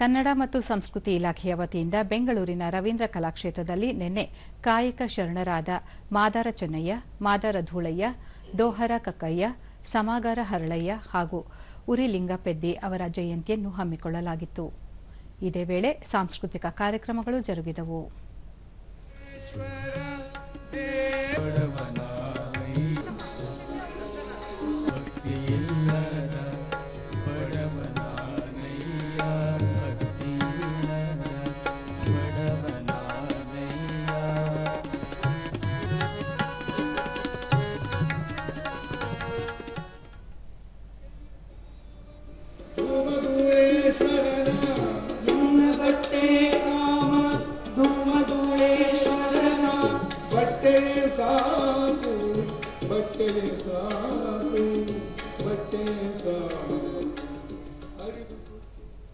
ಕನ್ನಡ ಮತ್ತು ಸಂಸ್ಕೃತಿ ಇಲಾಖೆಯ ವತಿಯಿಂದ ಬೆಂಗಳೂರಿನ ರವೀಂದ್ರ ಕಲಾಕ್ಷೇತ್ರದಲ್ಲಿ ನಿನ್ನೆ ಕಾಯಕ ಶರಣರಾದ ಮಾದಾರ ಚೆನ್ನಯ್ಯ, ಮಾದಾರ ಧೂಳಯ್ಯ, ಡೋಹರ ಕಕ್ಕಯ್ಯ, ಸಮಾಗಾರ ಹರಳಯ್ಯ ಹಾಗೂ ಉರಿಲಿಂಗಪೆದ್ದಿ ಅವರ ಜಯಂತಿಯನ್ನು ಹಮ್ಮಿಕೊಳ್ಳಲಾಗಿತ್ತು. ಇದೇ ವೇಳೆ ಸಾಂಸ್ಕೃತಿಕ ಕಾರ್ಯಕ್ರಮಗಳು ಜರುಗಿದವು. Bateza, bateza, bateza.